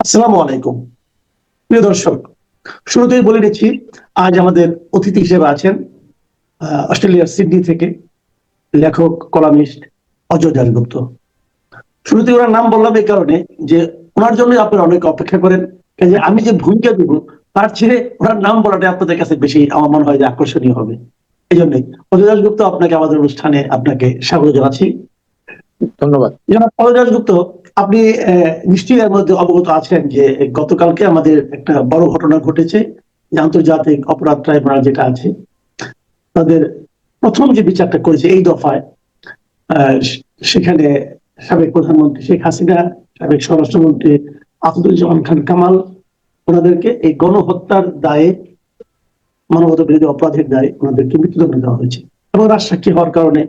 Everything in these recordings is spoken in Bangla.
আসসালামু আলাইকুম। প্রিয় দর্শক, শুরুতেই বলে নিচ্ছি আজ আমাদের অতিথি হিসেবে আছেন অস্ট্রেলিয়ার সিডনি থেকে লেখক, কলামিস্ট অজয় দাশগুপ্ত। শুরুতে ওনার নাম বললাম এই কারণে যে ওনার জন্য আপনারা অনেক অপেক্ষা করেন, কাজে আমি যে ভূমিকা দিব, তার চেয়ে ওনার নাম বলাটা আপনাদের কাছে বেশি আমার মনে হয় যে আকর্ষণীয় হবে। এই জন্যই অজয় দাশগুপ্ত আপনাকে আমাদের অনুষ্ঠানে আপনাকে স্বাগত জানাচ্ছি। ধন্যবাদ। জনাব পল দাশগুপ্ত, আপনি নিশ্চয়ই এর মধ্যে অবগত আছেন যে গতকালকে আমাদের একটা বড় ঘটনা ঘটেছে, যে আন্তর্জাতিক অপরাধ ট্রাইব্যুনাল যেটা আছে, তাদের প্রথম যে বিচারটা করেছে এই দফায় সেখানে সাবেক প্রধানমন্ত্রী শেখ হাসিনা, সাবেক স্বরাষ্ট্রমন্ত্রী আসাদুজ্জামান খান কামাল, ওনাদেরকে এই গণহত্যার দায়ে মানবতা বিরোধী অপরাধের দায়ে ওনাদেরকে মৃত্যুদণ্ড দেওয়া হয়েছে। এবং রাজসাক্ষী হওয়ার কারণে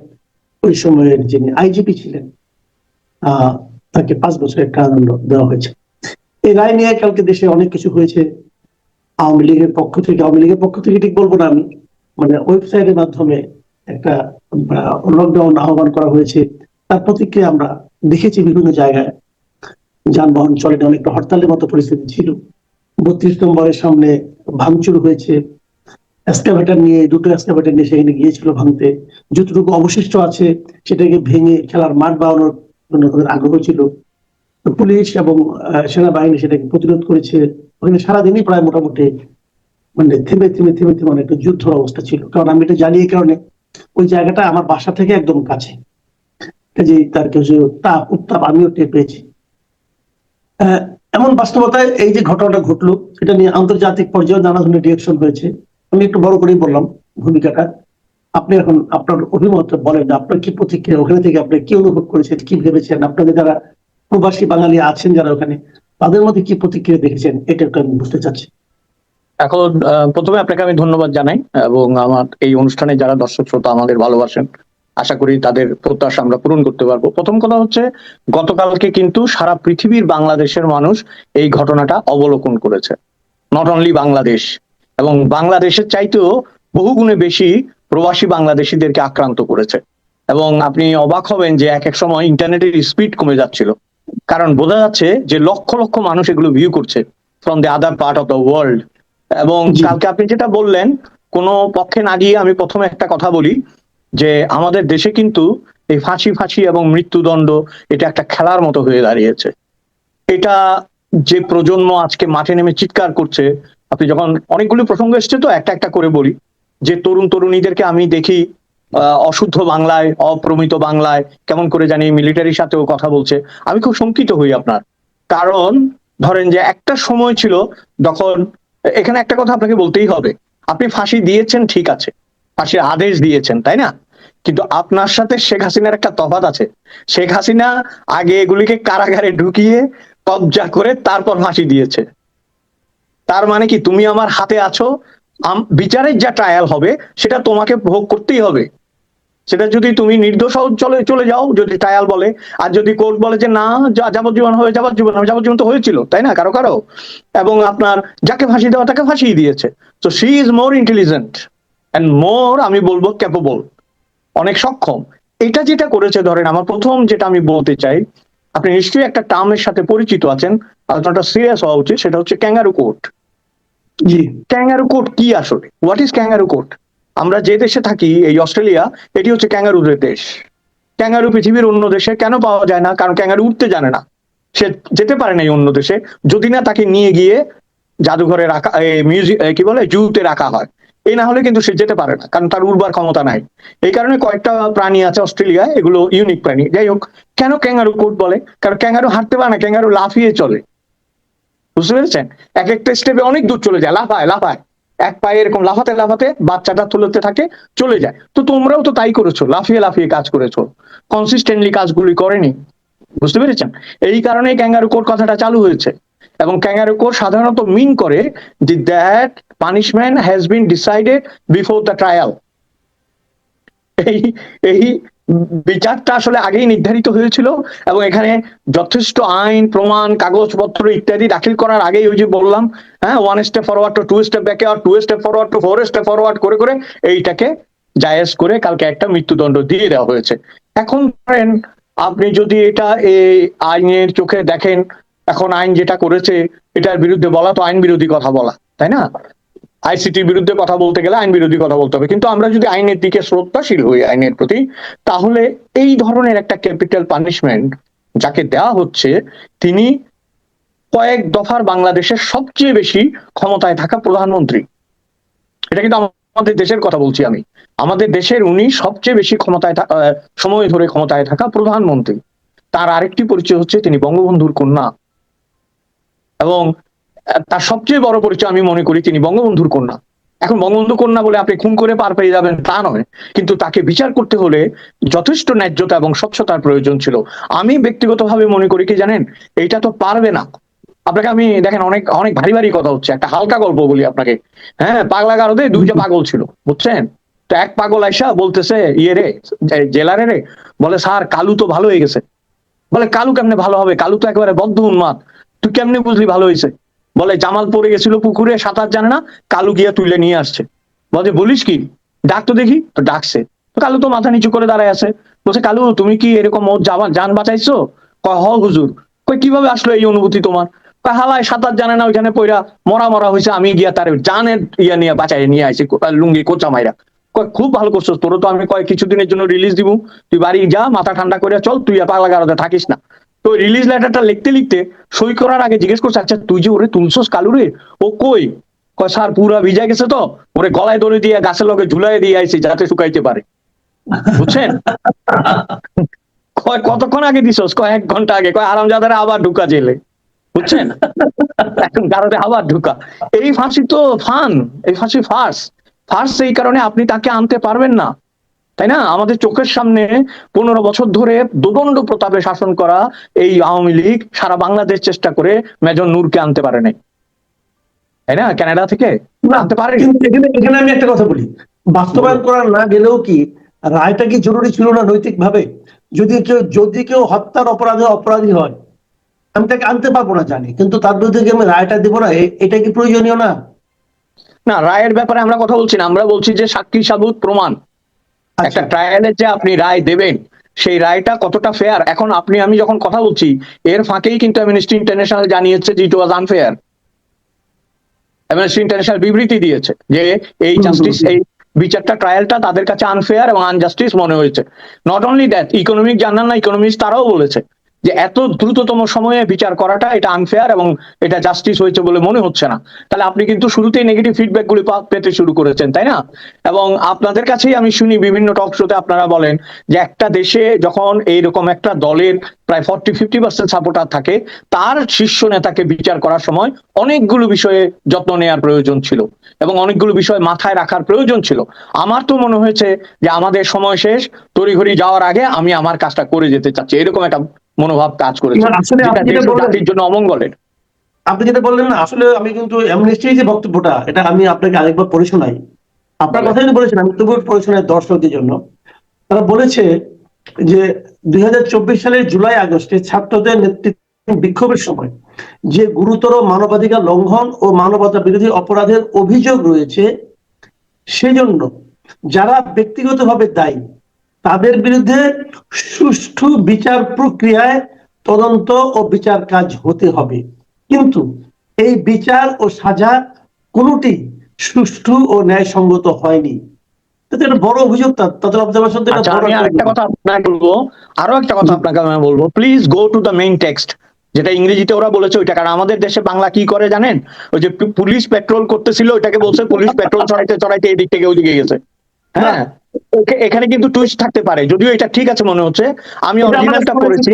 ওই সময়ের যিনি আইজিপি ছিলেন তাকে পাঁচ বছরের কারাদণ্ড দেওয়া হয়েছে। এই রায় নিয়ে কালকে দেশে অনেক কিছু হয়েছে। আওয়ামী লীগের পক্ষ থেকে, আওয়ামী লীগের পক্ষ থেকে ঠিক বলব না আমি মানে ওয়েবসাইটের মাধ্যমে একটা লকডাউন আহ্বান করা হয়েছে। তার প্রতিক্রিয়া আমরা দেখেছি বিভিন্ন জায়গায়। যানবাহন চলে অনেকটা হরতালের মতো পরিস্থিতি ছিল। বত্রিশ নম্বরের সামনে ভাঙচুর হয়েছে। এক্সকাভেটার নিয়ে, দুটো এক্সকাভেটার নিয়ে সেখানে গিয়েছিল ভাঙতে। যতটুকু অবশিষ্ট আছে, সেটাকে ভেঙে খেলার মাঠ বানানোর জন্য তাদের আগ্রহ ছিল। পুলিশ এবং সেনাবাহিনী সেটাকে প্রতিরোধ করেছে। ওখানে সারাদিনই প্রায় মোটামুটি মানে থেমে থেমে থেমে থেমে অনেকটা যুদ্ধর অবস্থা ছিল। কারণ আমি এটা জানি এই কারণে, ওই জায়গাটা আমার বাসা থেকে একদম কাছে। কাজে তার কিছু তাপ, উত্তাপ আমিও টের পেয়েছি। এমন বাস্তবতায় এই যে ঘটনাটা ঘটলো এটা নিয়ে আন্তর্জাতিক পর্যায়ে নানা ধরনের রিয়েকশন হয়েছে। আমি একটু বড় করেই বললাম ভূমিকাটা। আপনি এখন আপনার অভিমত বলেন আপনার কি প্রতিক্রিয়া, ওখানে থেকে আপনি কি অনুভব করেছেন, কি ভেবেছেন? আপনাদের যারা প্রবাসী বাঙালি আছেন যারা ওখানে, তাদের মধ্যে কি প্রতিক্রিয়া দেখেছেন? এটা আমি বুঝতে চাচ্ছি। এখন প্রথমে আপনাকে আমি ধন্যবাদ জানাই এবং আমার এই অনুষ্ঠানে যারা দর্শক শ্রোতা আমাদের ভালোবাসেন, আশা করি তাদের প্রত্যাশা আমরা পূরণ করতে পারব। প্রথম কথা হচ্ছে, গতকালকে কিন্তু সারা পৃথিবীর বাংলাদেশের মানুষ এই ঘটনাটা অবলোকন করেছে। নট অনলি বাংলাদেশ এবং বাংলাদেশের চাইতেও বহুগুণে বেশি প্রবাসী বাংলাদেশিদেরকে আক্রান্ত করেছে। এবং আপনি অবাক হবেন যে এক এক সময় ইন্টারনেটের স্পিড কমে যাচ্ছিল। কারণ বোঝা যাচ্ছে যে লক্ষ লক্ষ মানুষ এগুলো ভিউ করছে from the other part of the world এবং কালকে আপনি যেটা বললেন কোনো পক্ষে না গিয়ে আমি প্রথমে একটা কথা বলি যে আমাদের দেশে কিন্তু এই ফাঁসি ফাঁসি এবং মৃত্যুদণ্ড এটা একটা খেলার মতো হয়ে দাঁড়িয়েছে। এটা যে প্রজন্ম আজকে মাঠে নেমে চিৎকার করছে আপনি যখন অনেকগুলো প্রসঙ্গ এসছে তো একটা একটা করে বলি। যে তরুণ তরুণীদেরকে আমি দেখি অশুদ্ধ বাংলায়, অপ্রমিত বাংলায়, কেমন করে জানি মিলিটারির সাথেও কথা বলছে। আমি খুব শঙ্কিত হই আপনার। কারণ ধরেন যে একটা সময় ছিল যখন, এখানে একটা কথা আপনাকে বলতেই হবে। আপনি ফাঁসি দিয়েছেন, ঠিক আছে। ফাঁসির আদেশ দিয়েছেন, তাই না? কিন্তু আপনার সাথে শেখ হাসিনার একটা তফাৎ আছে। শেখ হাসিনা আগে এগুলিকে কারাগারে ঢুকিয়ে কবজা করে তারপর ফাঁসি দিয়েছে। তার মানে কি তুমি আমার হাতে আছো? বিচারের যা ট্রায়াল হবে, সেটা তোমাকে ভোগ করতেই হবে। সেটা যদি তুমি নির্দোষ চলে চলে যাও, যদি ট্রায়াল বলে। আর যদি কোর্ট বলে যে, না যাবজ্জীবন হয়ে, যাবজ্জীবন হবে যাবজ্জীবন তো হয়েছিল তাই না? কারও কারও। এবং আপনার যাকে ফাঁসি দেওয়া, তাকে ফাঁসিয়ে দিয়েছে। তো she is more intelligent and more আমি বলব ক্যাপেবল অনেক সক্ষম। এটা যেটা করেছে, ধরেন, আমার প্রথম যেটা আমি বলতে চাই, আপনি নিশ্চয়ই একটা টার্মের সাথে পরিচিত আছেন, আলোচনাটা সিরিয়াস হওয়া উচিত, সেটা হচ্ছে ক্যাঙ্গারু কোর্ট জি। ক্যাঙ্গারু কি আসলে? হোয়াট ইজ ক্যাঙ্গারু আমরা যে দেশে থাকি, এই অস্ট্রেলিয়া, এটি হচ্ছে ক্যাঙ্গারুদের দেশ। ক্যাঙ্গারু পৃথিবীর অন্য দেশে কেন পাওয়া যায় না? কারণ ক্যাঙ্গারু উঠতে জানে না। সে যেতে পারে না এই অন্য দেশে। যদি না তাকে নিয়ে গিয়ে জাদুঘরে রাখা মিউজিক কি বলে, জুতে রাখা হয়। এই না হলে কিন্তু সে যেতে পারে না, কারণ তার উর্বার ক্ষমতা নাই। এই কারণে কয়েকটা প্রাণী আছে অস্ট্রেলিয়ায়, এগুলো ইউনিক প্রাণী। যাই হোক, কেন ক্যাঙ্গারু কোর্ট বলে? কারণ ক্যাঙ্গারু হাঁটতে পারে না ক্যাঙ্গারু লাফিয়ে চলে। বুঝতে পেরেছেন? এক একটা স্টেপে অনেক দূর চলে যায়, লাফায় লাফায়। এক পায়ে এরকম লাফাতে লাফাতে বাচ্চাটা তুলতে থাকে, চলে যায়। তো তোমরাও তো তাই করেছ, লাফিয়ে লাফিয়ে কাজ করেছ। কনসিস্টেন্টলি কাজগুলি করেনি। বুঝতে পেরেছেন? এই কারণে ক্যাঙ্গারু কোড কথাটা চালু হয়েছে। এবং ক্যাঙ্গারু কোড সাধারণত মিন করে যে that punishment has been decided before the trial এই এই বিচারটা আসলে আগেই নির্ধারিত হয়েছিল এবং এখানে যথেষ্ট আইন, প্রমাণ, কাগজপত্র ইত্যাদি দাখিল করার আগেই ওই যে বললাম হ্যাঁ one step forward two two step ব্যাকে আর two step forward two four step forward করে করে এইটাকে জায়েজ করে কালকে একটা মৃত্যুদণ্ড দিয়ে দেওয়া হয়েছে। এখন ধরেন আপনি যদি এটা এই আইনের চোখে দেখেন, এখন আইন যেটা করেছে, এটার বিরুদ্ধে বলা তো আইন বিরোধী কথা বলা, তাই না? আইসিটির বিরুদ্ধে কথা বলতে গেলে আইন বিরোধী কথা বলতে হবে। কিন্তু আমরা যদি আইনের দিকে শ্রদ্ধাশীল হই আইনের প্রতি, তাহলে এই ধরনের একটা ক্যাপিটাল পানিশমেন্ট যাকে দেওয়া হচ্ছে, তিনি কয়েক দফার বাংলাদেশের সবচেয়ে বেশি ক্ষমতায় থাকা প্রধানমন্ত্রী। এটা কিন্তু আমাদের দেশের কথা বলছি আমি। আমাদের দেশের উনি সবচেয়ে বেশি ক্ষমতায় সময় ধরে ক্ষমতায় থাকা প্রধানমন্ত্রী। তার আরেকটি পরিচয় হচ্ছে তিনি বঙ্গবন্ধুর কন্যা। এবং তার সবচেয়ে বড় পরিচয় আমি মনে করি তিনি বঙ্গবন্ধুর কন্যা। এখন বঙ্গবন্ধু কন্যা বলে আপনি খুন করে পার পেয়ে যাবেন তা নয়, কিন্তু তাকে বিচার করতে হলে যথেষ্ট ন্যায্যতা এবং স্বচ্ছতার প্রয়োজন ছিল। আমি ব্যক্তিগতভাবে মনে করি কি জানেন, এইটা তো পারবে না। আপনাকে আমি, দেখেন অনেক অনেক ভারী ভারী কথা হচ্ছে, একটা হালকা গল্প বলি আপনাকে। হ্যাঁ পাগলা গারদে দুইটা পাগল ছিল, বুঝছেন? তো এক পাগল আইসা বলতেছে ইয়ে রে জেলারে রে? বলে, স্যার, কালু তো ভালো হয়ে গেছে। বলে, কালু কেমনে ভালো হবে? কালু তো একেবারে বদ্ধ উন্মাদ। তুই কেমনে বুঝলি ভালো হয়েছে বলে জামাল পড়ে গেছিল পুকুরে, সাঁতার জানে না, কালু গিয়ে তুলে নিয়ে আসছে। বলে বলিস কি? ডাক তো দেখি? তো ডাকছে। কালু তো মাথা নিচু করে দাঁড়ায় আছে। বলছে, কালু, তুমি কি এরকম ওর যান বাঁচাইছো? কয়, হ হুজুর। কই কীভাবে আসলো এই অনুভূতি তোমার? কয়, হালায়, সাঁতার জানে না, ওইখানে পয়রা মরা মরা হয়েছে আমি গিয়া তার জানের ইয়া নিয়ে বাঁচাই নিয়ে আইছি লুঙ্গি কোচা মাইরা। কয়, খুব ভালো করছ তোর তো আমি কয়, কিছুদিনের জন্য রিলিজ দিব তুই বাড়ি যা, মাথা ঠান্ডা করে চল, তুই আর পাগলা গারদে থাকিস না। তো রিলিজ লেটারটা লিখতে লিখতে সই করার আগে জিজ্ঞেস করছে আচ্ছা তুই যে ওরে তুলছস কালু রে ও কই? কয় পুরা ভিজা গেছে তো, ওরে গলায় দড়ি দিয়ে, গাছের লগে ঝুলাই দিয়ে আইছি, যাতে শুকাইতে পারে। বুঝছেন? কয়, কতক্ষণ আগে দিছস? কয়, এক ঘণ্টা আগে। কয় আরাম যাদের আবার ঢুকা জেলে। বুঝছেন? এখন গারদে আবার ঢুকা। এই ফাঁসি তো ফান, এই ফাঁসি ফার্স ফার্স এই কারণে আপনি তাকে আনতে পারবেন না। তাই না? আমাদের চোখের সামনে পনেরো বছর ধরে দোদণ্ড প্রতাপে শাসন করা এই আওয়ামী লীগ সারা বাংলাদেশ চেষ্টা করে মেজর নূরকে আনতে পারে নাই। তাই না? কানাডা থেকে? আনতে এখানে এখানে আমি একটা কথা বলি। বাস্তবায়ন করা না গেলেও কি রায়টা কি জরুরি ছিল না নৈতিক ভাবে যদি কেউ যদি কেউ হত্যার অপরাধে অপরাধী হয় আমি তাকে আনতে পারব না জানি। কিন্তু তার বিরুদ্ধে কি আমি রায়টা দেবো না? এটা কি প্রয়োজনীয় না? না রায়ের ব্যাপারে আমরা কথা বলছি না। আমরা বলছি যে সাক্ষী সাবুত প্রমাণ। একটা ট্রায়ালে ট্রায়ালের যে আপনি রায় দেবেন সেই রায়টা কতটা ফেয়ার এখন আপনি আমি যখন কথা বলছি এর ফাঁকেই কিন্তু অ্যামনেস্টি ইন্টারন্যাশনাল জানিয়েছে যে it was unfair Amnesty International বিবৃতি দিয়েছে যে এই জাস্টিস এই বিচারটা ট্রায়ালটা তাদের কাছে আনফেয়ার এবং আনজাস্টিস মনে হয়েছে। Not only that economic journal না ইকোনমিক্স তারাও বলেছে যে এত দ্রুততম সময়ে বিচার করাটা এটা আনফেয়ার এবং এটা জাস্টিস হয়েছে বলে মনে হচ্ছে না। তাহলে আপনি কিন্তু শুরুতেই নেগেটিভ ফিডব্যাক গুলি পেতে শুরু করেছেন, তাই না? এবং আপনাদের কাছেই আমি শুনি বিভিন্ন টক শোতে আপনারা বলেন যে একটা দেশে যখন এইরকম একটা দলের প্রায় ফর্টি ফিফটি পার্সেন্ট সাপোর্টার থাকে, তার শীর্ষ নেতাকে বিচার করার সময় অনেকগুলো বিষয়ে যত্ন নেওয়ার প্রয়োজন ছিল এবং অনেকগুলো বিষয় মাথায় রাখার প্রয়োজন ছিল। আমার তো মনে হয়েছে যে আমাদের সময় শেষ, তড়িঘড়ি যাওয়ার আগে আমি আমার কাজটা করে যেতে চাচ্ছি। এরকম একটা মনোভাব কাজ করেছে। জাতির জন্য অমঙ্গলের। আপনি যেটা বললেন না আসলে আমি কিন্তু অ্যামনেস্টির যে বক্তব্যটা এটা আমি আপনাকে আরেকবার পড়ে শোনাই। আপনার বলেন। কথাই তো বলেছেন আমি তবুও পড়ে শোনাই দর্শকদের জন্য। তারা বলেছে যে দুই হাজার চব্বিশ সালের জুলাই আগস্টে ছাত্রদের নেতৃত্বে বিক্ষোভের সময় যে গুরুতর মানবাধিকার লঙ্ঘন ও মানবতা বিরোধী অপরাধের অভিযোগ রয়েছে সেজন্য যারা ব্যক্তিগতভাবে দায়ী তাদের বিরুদ্ধে সুষ্ঠু বিচার প্রক্রিয়ায় তদন্ত ও বিচার কাজ হতে হবে। কিন্তু এই বিচার ও সাজা কোনটি সুষ্ঠু ও ন্যায়সঙ্গত হয়নি। এটা বড় অভিযোগ তার। তাদের অবজারভেশন আচ্ছা আমি আরেকটা কথা আপনাকে বলব। আরও একটা কথা আপনাকে আমি বলব। Please go to the main text যেটা ইংরেজিতে ওরা বলেছে ওইটা। কারণ আমাদের দেশে বাংলা কি করে জানেন? ওই যে পুলিশ পেট্রোল করতেছিল ওইটাকে বলছে পুলিশ পেট্রোল চড়াইতে চড়াইতে এদিক থেকে ওইদিকে গেছে। হ্যাঁ। এখা- এখানে কিন্তু টুইস্ট থাকতে পারে। যদিও এটা ঠিক আছে মনে হচ্ছে। আমি অরিজিনালটা করেছি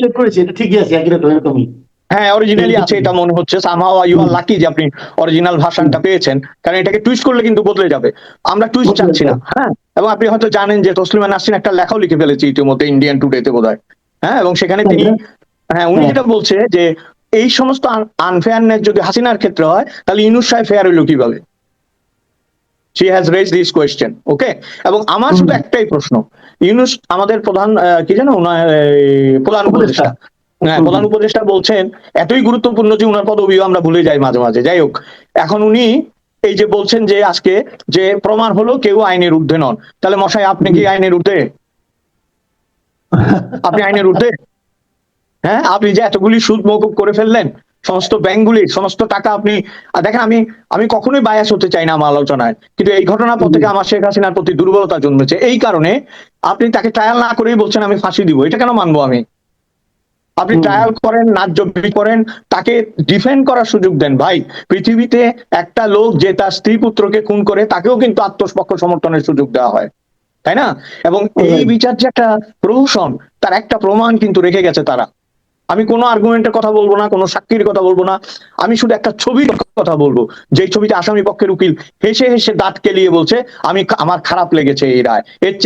চেক করেছি এটা ঠিকই আছে একই রকম এরকমই হ্যাঁ অরিজিনালি আছে এটা মনে হচ্ছে। সামহাও ইউ আর লাকি যে আপনি অরিজিনাল ভার্সনটা পেয়েছেন। কারণ এটাকে টুইস্ট করলে কিন্তু বদলে যাবে। আমরা টুইস্ট চাচ্ছি না। হ্যাঁ। এবং আপনি হয়তো জানেন যে তসলিমা নাসরিন একটা লেখাও লিখে ফেলেছে ইতিমধ্যে ইন্ডিয়ান টুডেতে বোধ হয় হ্যাঁ এবং সেখানে তিনি হ্যাঁ। উনি হ্যাঁ। যেটা বলছে যে এই সমস্ত আনফেয়ারনেস যদি হাসিনার ক্ষেত্রে হয় তাহলে ইনুস সাহেব ফেয়ার হইল কীভাবে? She has raise this question okay এবং আমার শুধু। একটাই প্রশ্ন। ইউনুস আমাদের প্রধান কি জানো প্রধান উপদেষ্টা। হ্যাঁ প্রধান উপদেষ্টা বলছেন এতই গুরুত্বপূর্ণ যে উনার পদবিও আমরা ভুলে যাই মাঝে মাঝে। যাই হোক এখন উনি এই যে বলছেন যে আজকে যে প্রমাণ হলো কেউ আইনের ঊর্ধ্বে নন। তাহলে মশাই আপনি কি আইনের ঊর্ধ্বে? আপনি আইনের ঊর্ধ্বে? হ্যাঁ আপনি যে এতগুলি সুদ মৌকুব করে ফেললেন সমস্ত ব্যাংকগুলির সমস্ত টাকা আপনি দেখেন আমি আমি কখনোই বায়াস হতে চাই না আমার আলোচনায়। কিন্তু এই ঘটনার পর থেকে আমার শেখ হাসিনার প্রতি দুর্বলতা জন্মেছে। এই কারণে আপনি তাকে ট্রায়াল না করেই বলছেন আমি ফাঁসি দিব। এটা কেন মানবো আমি? আপনি ট্রায়াল করেন ন্যায্য করেন তাকে ডিফেন্ড করার সুযোগ দেন। ভাই পৃথিবীতে একটা লোক যে তার স্ত্রী পুত্রকে খুন করে তাকেও কিন্তু আত্মপক্ষ সমর্থনের সুযোগ দেওয়া হয়। তাই না? এবং এই বিচার যে একটা প্রহসন তার একটা প্রমাণ কিন্তু রেখে গেছে তারা। আমি কোনো আর্গুমেন্টের কথা বলব না, কোনো সাক্ষীর কথা বলব না। আমি শুধু একটা ছবির কথা বলব। যে ছবিতে আসামি পক্ষের উকিল হেসে হেসে দাঁত কেলিয়ে বলছে, আমি আমার খারাপ লেগেছে এই রায়। এর